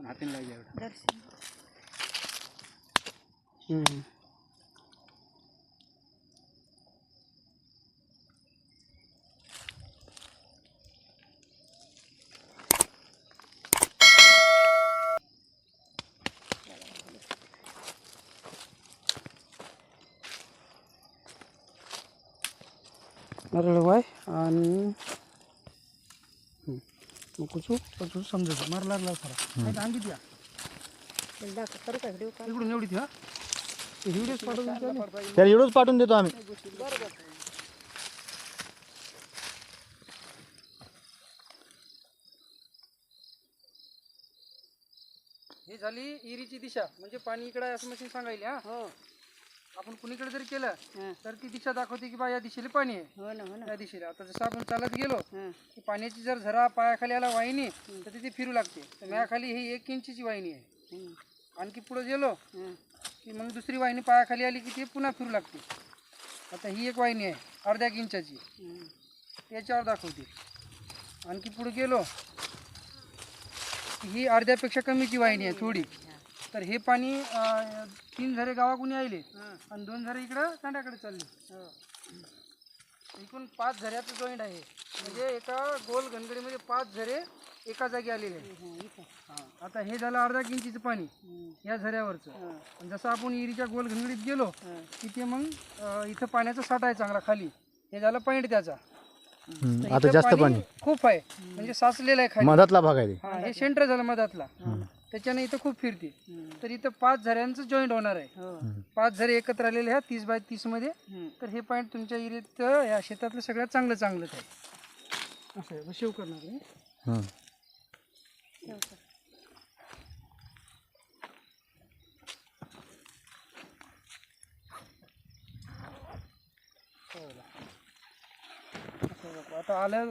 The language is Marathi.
पण हातीने लागे एवढं दर्शन हम्म. नारळ वाय आणि हम्म. मग कुचू कुचू समजायचं मार लागला खरा अंगीत या इकडून एवढी हा व्हिडिओच पाठवून. त्याला पाठवून देतो आम्ही. ही झाली इरीची दिशा. म्हणजे पाणी इकडे असं मशीन सांगायला हा? हो. आपण कुणीकडे जरी केलं हां. तर ती दिशा दाखवते की बा या दिशेला पाणी आहे. हो ना हो ना. त्या दिशेला. आता जसं आपण चालत गेलो हां. की पाण्याची जर झरा पायाखाली आला वाहिनी तर तिथे फिरू लागते. तर माझ्याखाली ही एक इंचीची वाहिनी आहे. आणखी पुढे गेलो हं. की मग दुसरी वाहिनी पायाखाली आली की ती पुन्हा फिरू लागते. आता ही एक वाहिनी आहे अर्ध्या एक इंचाची. याच्यावर दाखवते. आणखी पुढे गेलो की ही अर्ध्यापेक्षा कमीची वाहिनी आहे थोडी. तर हे पाणी अं, तीन झरे गावाकडून यायले हां आणि दोन झरे इकडं तांड्याकडे चालले. हो एकूण पाच झऱ्याचं जॉईंट आहे. म्हणजे एका गोल घनगडीमध्ये पाच झरे एका जागी आलेले आहेत. हं, इथं. हा. आता हे झालं अर्धा इंचीचं पाणी या झऱ्यावरचं. हं, आणि जसं आपण इरीच्या गोल घनगडीत गेलो हं. की ते मग अं, इथं पाण्याचा साठा आहे चांगला खाली. हे झालं पॉईंट त्याचा. हम्म, आता इथं जास्त पाणी खूप आहे. म्हणजे साचलेलं आहे खाली. मधातला भाग आहे ते. हा हे सेंटर झालं मधातला. त्याच्याने इथं खूप फिरते. तर इथं पाच झऱ्यांचं जॉईंट होणार आहे हो पाच झरे एकत्र आलेले आहेत तीस बाय तीसमध्ये हं. तर हे पॉईंट तुमच्या इरीत या शेतातलं सगळ्यात चांगलं चांगलंच आहे असं आहे शेव करणार आहे. हं. आता आलं